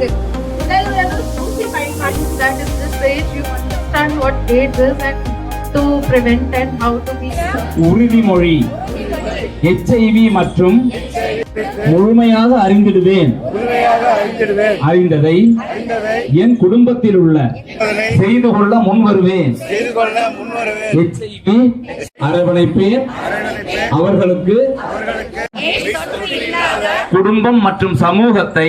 இருக்கு There are two parties that is this age you understand what AIDS is and to prevent and how to be உறுதிமொழி. HIV மற்றும் முழுமையாக அறிந்திடுவேன். முழுமையாக அறிந்திடுவேன். அறிந்ததை என் குடும்பத்தில் உள்ள செய்து கொள்ள முன் வருவேன். செய்து கொள்ள முன்வருவேன் எச்ஐவி அரவணைப்பேன். அவர்களுக்கு குடும்பம் மற்றும் சமூகத்தை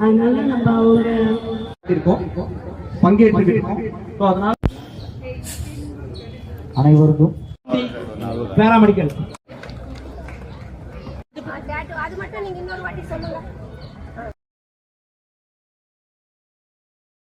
அதனால நம்ம ஒரு So, அதனால அனைவருக்கும் பேராமெடிக்கல் அது மட்டும் நீங்க இன்னொரு வாட்டி சொல்லுங்க.